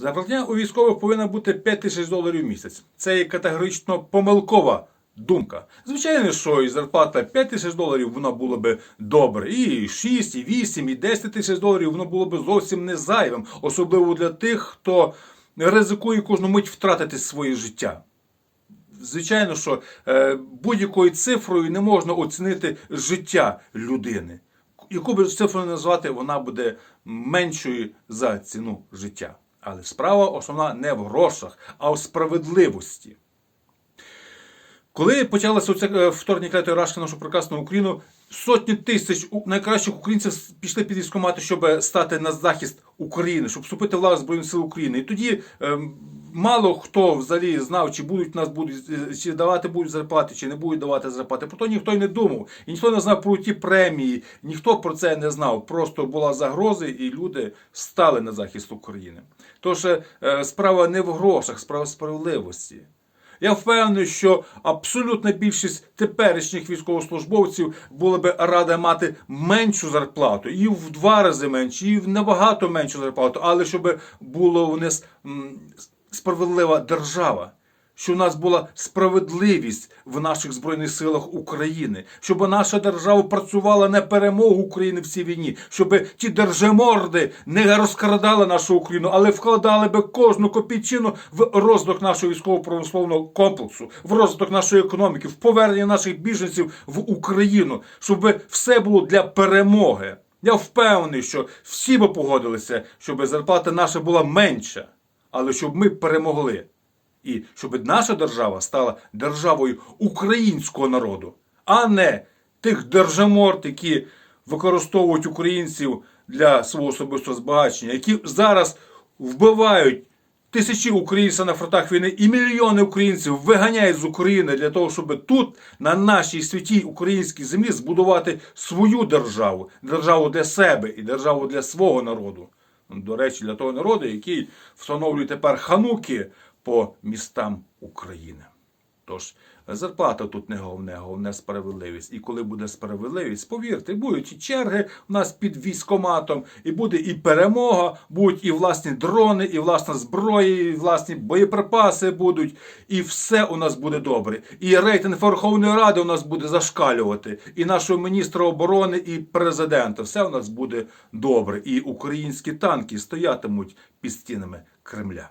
Зарплатня у військових повинна бути 5 тисяч доларів в місяць. Це є категорично помилкова думка. Звичайно, що і зарплата 5 тисяч доларів вона була би добре. І 6, і 8, і 10 тисяч доларів воно було би зовсім не зайвим, особливо для тих, хто ризикує кожну мить втратити своє життя. Звичайно, що е, будь-якою цифрою не можна оцінити життя людини. Яку би цифру не назвати, вона буде меншою за ціну життя. Але справа основна не в грошах, а в справедливості. Коли почалося оце е, вторгнення клятої рашки нашу прекрасну Україну, сотні тисяч найкращих українців пішли під військомати, щоб стати на захист України, щоб вступити в лав Збройних сил України. І тоді ем, мало хто взагалі знав, чи будуть нас будуть е, чи давати будуть зарплати, чи не будуть давати зарплати. Про то ніхто й не думав. І ніхто не знав про ті премії, ніхто про це не знав. Просто була загроза, і люди стали на захист України. Тож е, справа не в грошах, справа в справедливості. Я впевнений, що абсолютна більшість теперішніх військовослужбовців була би рада мати меншу зарплату, і в два рази меншу, і в набагато меншу зарплату, але щоб була у нас справедлива держава. Щоб у нас була справедливість в наших збройних силах України, щоб наша держава працювала на перемогу України в цій війні, щоб ті держиморди не розкрадали нашу Україну, але вкладали би кожну копійчину в розвиток нашого військово-промислового комплексу, в розвиток нашої економіки, в повернення наших біженців в Україну, щоб все було для перемоги. Я впевнений, що всі би погодилися, щоб зарплата наша була менша, але щоб ми перемогли. І щоб наша держава стала державою українського народу, а не тих держаморд, які використовують українців для свого особистого збагачення, які зараз вбивають тисячі українців на фронтах війни і мільйони українців виганяють з України для того, щоб тут, на нашій святій українській землі, збудувати свою державу, державу для себе і державу для свого народу. До речі, для того народу, який встановлює тепер хануки по містам України. Тож зарплата тут не головне, головне справедливість. І коли буде справедливість, повірте, будуть і черги у нас під військоматом, і буде і перемога, будуть і власні дрони, і власна зброя, і власні боєприпаси будуть, і все у нас буде добре. І рейтинг Верховної Ради у нас буде зашкалювати, і нашого міністра оборони, і президента. Все у нас буде добре. І українські танки стоятимуть під стінами Кремля.